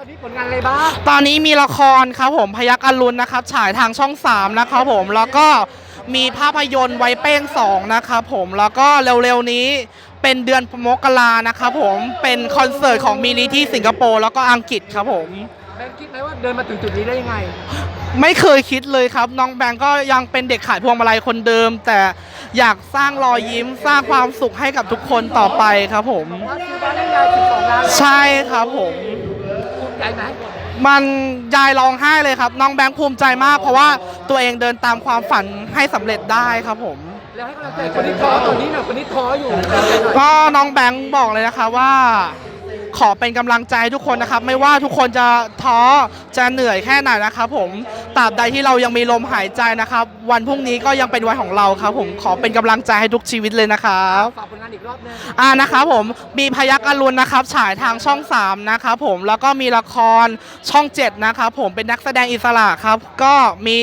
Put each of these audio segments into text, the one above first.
ตอนนี้ผลงานอะไรบ้าง ตอนนี้มีละครครับผมพยักอรุณนะครับฉายทางช่อง 3 นะครับผมแล้วก็มีภาพยนตร์ไวยเป้ง 2 นะครับผมแล้วก็เร็วๆนี้เป็นเดือนมกรานะครับผมเป็นคอนเสิร์ตของมินิที่สิงคโปร์แล้วก็อังกฤษครับผมแบงค์คิดไหมว่าเดินมาถึงจุดนี้ได้ยังไง ไม่เคยคิดเลยครับ น้องแบงก์ก็ยังเป็นเด็กขายพวงมาลัยคนเดิม แต่อยากสร้างรอยยิ้มสร้างความสุขให้กับทุกคนต่อไปครับผมว่าซื้อบ้านได้ยาย12ล้านใช่ครับผมภูมิ ใจไหมมันยายร้องไห้เลยครับ น้องแบงค์ภูมิใจมาก เพราะว่าตัวเองเดินตามความฝันให้สำเร็จได้ครับผม แล้วให้กำลังใจคนที่ท้อตอนนี้หน่อยคนที่ท้ออยู่ ก็น้องแบงค์บอกเลยนะคะว่า ขอเป็นกำลังใจให้ทุกคนนะครับ ไม่ว่าทุกคนจะท้อจะเหนื่อยแค่ไหนนะครับผมตราบใดที่เรายังมีลมหายใจนะครับ วันพรุ่งนี้ก็ยังเป็นวันของเราครับผมขอเป็นกำลังใจให้ทุกชีวิตเลยนะครับฝากผลงานอีกรอบหนึงอ่านะครับผมมีพยักอรุณนะครับ ฉายทางช่อง 3 นะครับผมแล้วก็มีละครช่อง 7 นะครับผมเป็นนักแสดงอิสระครับ ก็มี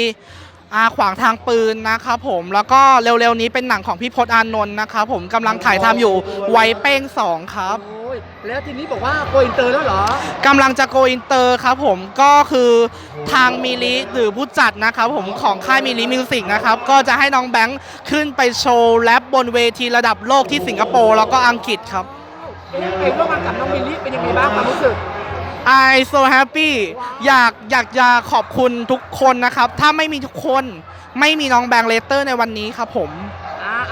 อาขวางทางปืนนะครับผมแล้วก็เร็วๆนี้เป็นหนังของพี่พจน์อานนท์นะครับผมกำลังถ่ายทำอยู่ไวเป้ง2ครับโอ้ย แล้วทีนี้บอกว่าโกอินเตอร์แล้วเหรอ กำลังจะโกอินเตอร์ครับผมก็คือทางมิลิหรือผู้จัดนะครับผมของค่ายมิลิมิวสิกนะครับก็จะให้น้องแบงค์ขึ้นไปโชว์แรปบนเวทีระดับโลกที่สิงคโปร์แล้วก็อังกฤษครับเอ๊ะเองร่วมงานกับน้องมิลลี่เป็นยังไงบ้างความรู้สึก I so happy อยากอยากจะขอบคุณทุกคนนะครับ ถ้าไม่มีทุกคนไม่มีน้องแบงค์เลเตอร์ในวันนี้ครับผมอ่า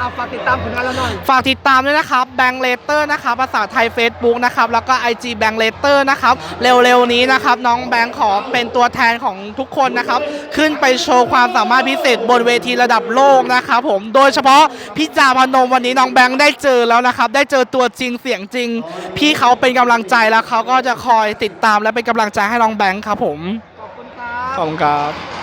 เอาฝากติดตามผลงานเราหน่อย ฝากติดตามด้วยนะครับแบงค์เลเตอร์นะครับภาษาไทย Facebook นะครับแล้วก็ IG แบงค์เลเตอร์นะครับเร็วๆนี้นะครับน้องแบงค์ขอเป็นตัวแทนของทุกคนนะครับขึ้นไปโชว์ความสามารถพิเศษบนเวทีระดับโลกนะครับผมโดยเฉพาะพี่จาพนมวันนี้น้องแบงค์ได้เจอแล้วนะครับได้เจอตัวจริงเสียงจริง พี่เขาเป็นกำลังใจแล้วเขาก็จะคอยติดตามและเป็นกำลังใจให้น้องแบงค์ครับผม ขอบคุณครับ ขอบคุณครับ